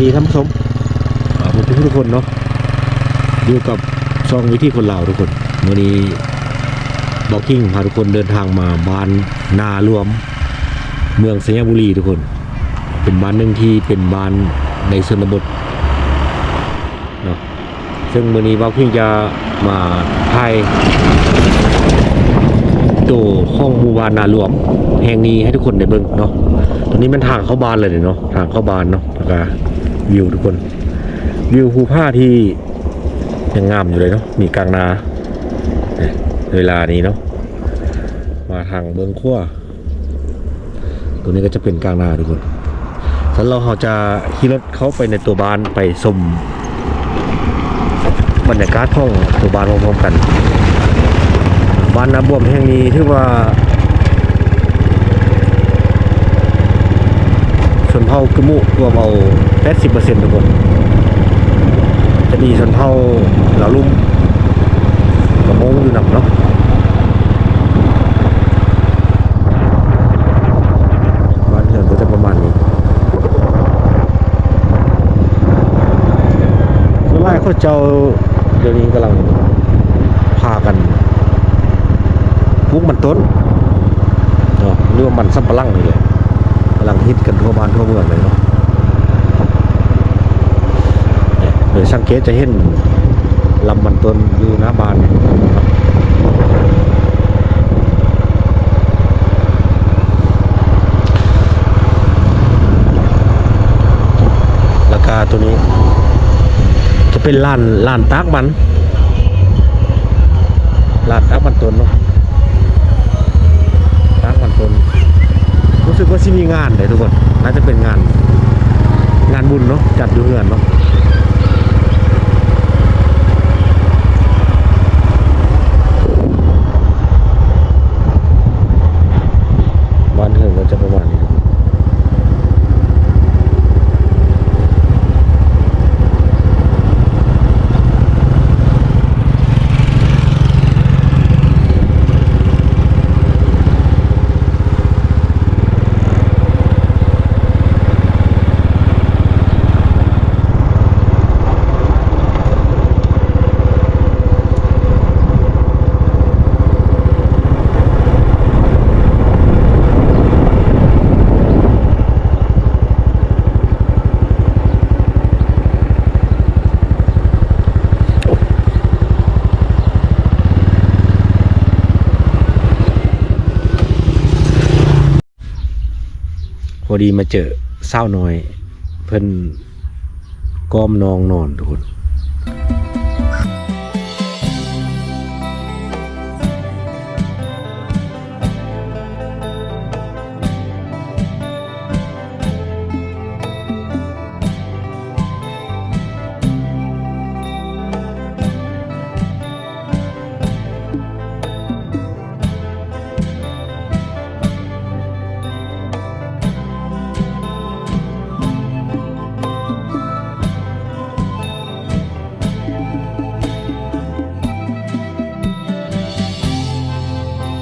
ดีท่านผู้ชมอ่าผมทุกคนเนาะอยู่กับซองวิธีคนลาวทุกคนวันนี้บอกกิ้งพาทุกคนเดินทางมาบ้านนารวม เมืองสัญญบุรีทุกคน เป็นบ้านหนึ่งที่เป็นบ้านในชนบทเนาะซึ่งวันนี้บอกกิ้งจะมาถ่ายตัวห้องมูบ้านนารวม แห่งนี้ให้ทุกคนได้เบิ่งเนาะตอนนี้มันทางเข้าบ้านเลยเนาะทางเข้าบ้านเนาะแล้วก็ วิวทุกคน วิวภูผ้าที่ยังงามอยู่เลยเนาะมีกลางนาเวลานี้เนาะมาทางเบื้องขั้วตรงนี้ก็จะเป็นกลางนาทุกคนฉันเราเขาจะขี่รถเข้าไปในตัวบ้านไปชมบรรยากาศห้องตัวบ้านพร้อมๆกัน บ้านนาบวมแห่งนี้ถือว่าชนเผ่ากระมุ รวมเอา 80%ทุกคน จะมีชนเผ่าเหล่าลุ่มกระโมงอยู่นำเนาะบ้านเรือนก็จะประมาณนี้ส่วนมากเขาเจ้าเดี๋ยวนี้กำลังพากันปลูกมันต้นเนาะเรียกว่ามันสัมปะลังนี่เลยกำลังฮิตกันทั่วบ้านทั่วเมืองเลยเนาะเนี่ยโดย สังเกตจะเห็นลำมันต้นอยู่หน้าบ้านราคาตัวนี้ จะเป็นล้านล้านตากมันล้านตากมันต้นเนาะตากมันต้นรู้สึกว่าที่มีงานเลยทุกคนน่าจะเป็นงาน งานบุญเนาะจัดอยู่เงินเนาะ บ้านเฮือนก็จะประมาณนี้ พอ ดีมาเจอเศร้าน้อย เพิ่นก้อมนองนอนทุกคน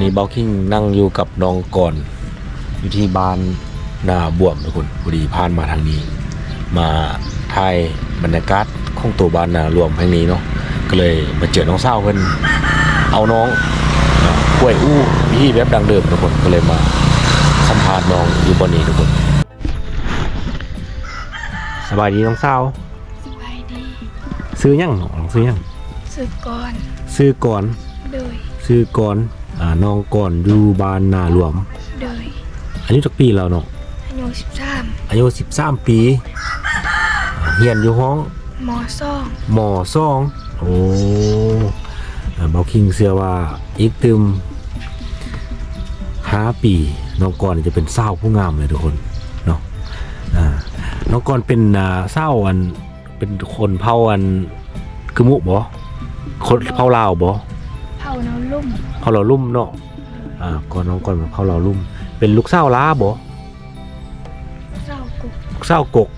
นี่บ็อกกิ้งนั่งอยู่กับน้องก่อนอยู่ที่บ้านนาบวมทุกคนพอดีผ่านมาทางนี้ มาถ่ายบรรยากาศของตัวบ้านนารวมแห่งนี้เนาะก็เลยมาเจอน้องเศร้าวเพิ่นเอาน้องอ่ากล้วยอู้วิธีแบบดังเดิมทุกคนก็เลยมาสัมภาษณ์น้องอยู่บนนี้ทุกคน สบายดีน้องเศร้าวสบายดี ซื้อยังน้องซื้อยังสึกก่อน ซื้อก่อน โดย ซื้อก่อน อ่าน้องก่อนอยู่บ้านนารวม โดยอายุจักปีแล้วเนาะอายุสิบสามอายุ 13 ปีอ่าเฮียนอยู่ห้องมอซ่องหมอซอง โอ้อ่าเบาคิงเชื่อว่าอีกตึมห้าปีน้องกรจะเป็นเศร้าวผู้งามเลยทุกคนเนาะอ่าน้องกรเป็นอ่าเศร้าวอันเป็นคนเผ่าอันกึมุบ่คนเผ่าลาวบ่เผาน้ำลุ่มเผ่าเหล่าลุ่มเนาะอ่าก่อนน้องกรเป็นเผ่าเหล่าลุ่ม เป็นลูกเศร้าวล้าบ่เศร้ากุกลูกเศร้าวกก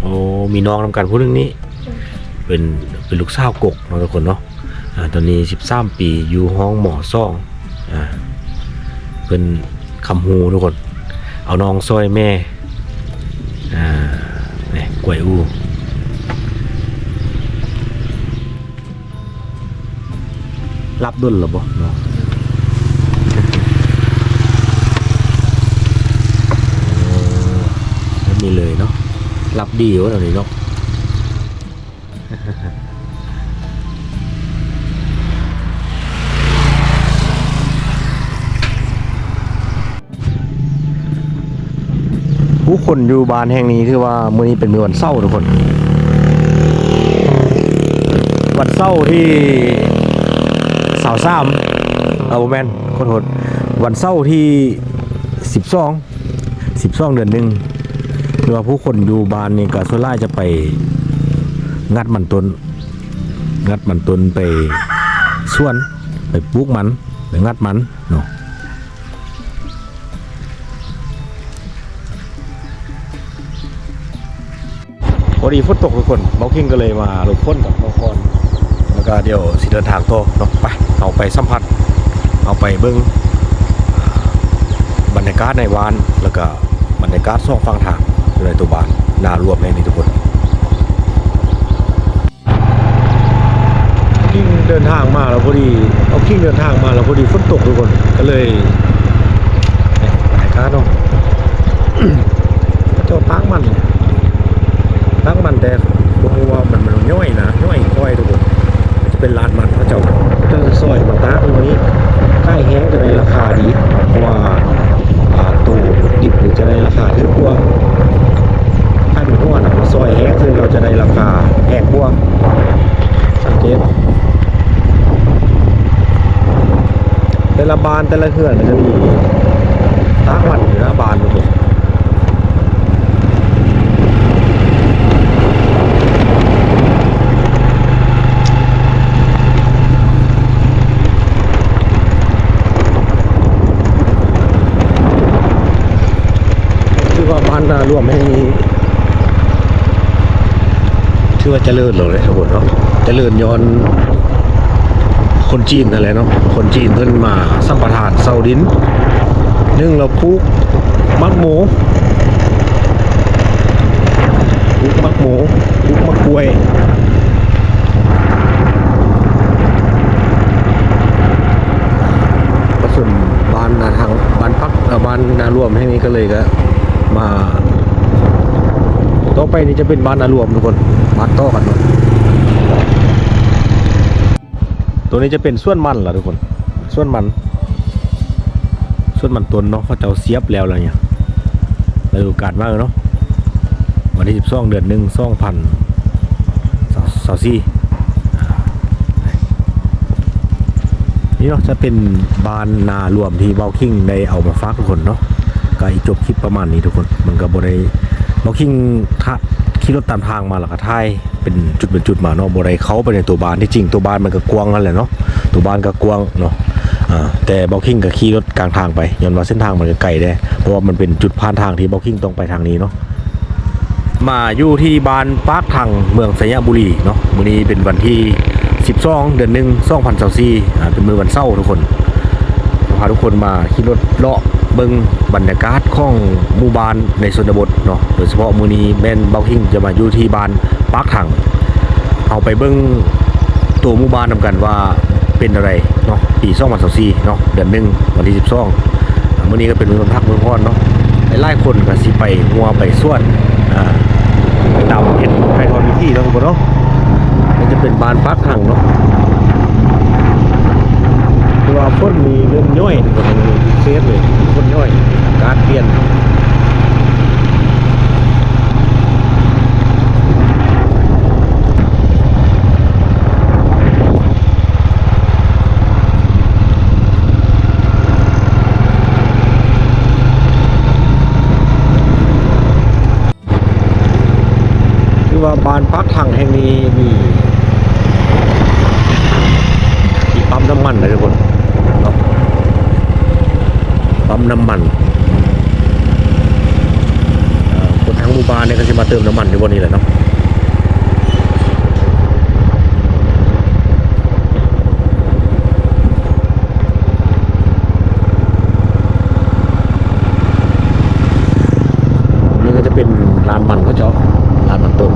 โอ้มีน้องนำกันผู้หนึงนี้โดยเป็นเป็นลูกสาวกกเนาะทุกคนเนาะอ่าตอนนี้ 13 ปีอยู่ห้องหมอซ่องอ่าเป็นคำฮูทุกคน เอาน้องซอยแม่อ่าเนี่ยกกวยอู รับดุลหรอบ่นาะโอ้ไม่มีเลยเนาะรับดีวะตรงนี้เนาะผู้คนอยู่บ้านแห่งนี้ถือว่ามื้อนี้เป็นมื้อวันเสาร์ทุกคน วันเสาร์ที่าวสามเอาแมนขอโทษวันเสาร์ที่สิบสองสิบสองเดือนหนึ่งคือว่าผู้คนอยู่บ้านนี่ก็ส่วนใหญ่จะไปงัดมันต้น งัดมันต้นไปสวน ไปปลูกมัน ไปงัดมันเนาะพอดีฝนตกทุกคนเมาคิงก็เลยมาหลบฝนกับน้องคอน ก็เดี๋ยวสิเดินทางต่อเนาะไปเอาไปสัมผัส เอาไปเบิ้งบรรยากาศในวาน แล้วก็บรรยากาศสองฝั่งทางในตัวบ้านน่ารวมในนี้ทุกคนคิงเดินทางมาแล้วพอดีเอาคิงเดินทางมาแล้วพอดีฝนตกทุกคนก็เลยเนี่ยบรรยาเนาะเจ้าตั้งมันตั้งมันแต่ผมว่ามันมันย่อยนะย่อยก้อยทุกคน เป็นร้านมันพระเจ้าเจ้าซอยมาตั้งตรงนี้ใกล้แห้งจะได้ราคาดีเพราะว่าตู้ดิบหรือจะได้ราคาขึ้นกว่าถ้าเป็นหัวหนังซอยแห้งซึ่งเราจะได้ราคาแพงกว่าสังเกตแต่ละบานแต่ละเฮือนมันจะมีตั้งมันอยู่หน้าบานทุกคน คือว่าบ้านนารวมให้ชื่อว่าเจริญเลยทุกคนเนาะเจริญย้อนคนจีนนั่นแหละเนาะคนจีนเพิ่นมาสัมปทานเสาดินนึ่งเราปลูกมักหมูปลูกมักหมูปลูกมักกล้วยกระสุนบ้านนาทางบ้านพักบ้านนารวมให้นี้ก็เลยก็ มา ต่อไปนี่จะเป็นบ้านนารวมทุกคนบ้านต่อกันหมดตัวนี้จะเป็นส่วนมันเหรอทุกคนส่วนมัน ส่วนมันต้นเนาะเขาจะเสียบแล้วอะไรเนี่ยฤดูกาลมากเลยเนาะวันที่สิบสองเดือนหนึ่งสองพันสาวซี่นี่เนาะจะเป็นบานนารวมที่เบาคิงได้เอามาฝากทุกคนเนาะ ก็จบคลิปประมาณนี้ทุกคน มันก็บ่ได้เบาคิงทะขี่รถตามทางมาแล้วก็ถ่ายเป็นจุดเป็นจุดมาเนาะบ่ได้เขาไปในตัวบ้านที่จริงตัวบ้านมันก็กว้างนั่นแหละเนาะตัวบ้านก็กว้างเนาะอ่าแต่เบาคิงก็ขี่รถกลางทางไปย้อนว่าเส้นทางมันก็ไกลได้เพราะว่ามันเป็นจุดผ่านทางที่เบาคิงต้องไปทางนี้เนาะมาอยู่ที่บ้านปากทางเมืองสยามบุรีเนาะมื้อนี้เป็นวันที่ 12 เดือนหนึ่ง2024อ่าเป็นมือวันเสาร์ทุกคนพาทุกคนมาขี่รถเลาะ เบิ่งบรรยากาศของหมู่บ้านในชนบทเนาะโดยเฉพาะมื้อนี้แม่นเบาหิงจะมาอยู่ที่บ้านปากถังเอาไปเบิ่งตัวหมู่บ้านนำกันว่าเป็นอะไรเนาะปี2024เนาะเดือนหนึ่งวันที่12อ่ามื้อนี้ก็เป็นมื้อวันพักมื้อร้อนเนาะหลายคนก็สิไปงัวไปสวนอ่าไปดำเห็ดไข่ทอดวิธีเนาะทุกเนาะนี่จะเป็นบานพักถังเนาะว่าพ่นมีเรื่องย่อยนี่ก็มัน เซฟเลยพ่นย่อยการเปลี่ยนคือว่าบานพักถังแห่งนี้มีที่ปั๊มน้ำมันนะทุกคนเนาะ ปั๊มน้ำมันคนทั้งหมู่บ้านเนี่ยเขาจะมาเติมน้ำมันในวันนี้แหละเนาะนี่ก็จะเป็นร้านมันก็จะร้านมันต้ม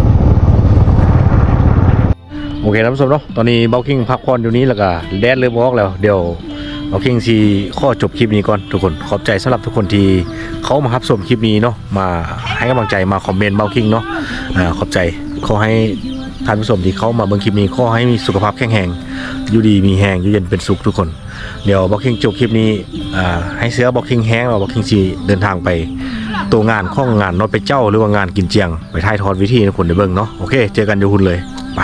โอเคท่านผู้ชมเนาะตอนนี้เบลกิ้งพักผ่อนอยู่นี้แล้วก็แดดเริ่มออกแล้วเดี๋ยว เบลคิงสีข้อจบคลิปนี้ก่อนทุกคนขอบใจสำหรับทุกคนที่เขามารับชมคลิปนี้เนาะมาให้กำลังใจมาคอมเมนต์เบลคิงเนาะอ่าขอบใจขอให้ท่านผู้ชมที่เขามาเบิ่งคลิปนี้ขอให้มีสุขภาพแข็งแรงอยู่ดีมีแหงอยู่เย็นเป็นสุขทุกคน เดี๋ยวบ็อกคิงจบคลิปนี้อ่าให้เสื้อบ็อกคิงแห้งแล้วบ็อกคิงสีเดินทางไปตัวงานข้องงานนอดไปเจ้าหรือว่างานกินเจียง ไปถ่ายทอดวิธีให้ทุกคนได้เบิ่งเนาะโอเค เจอกันอยู่หุ่นเลยไป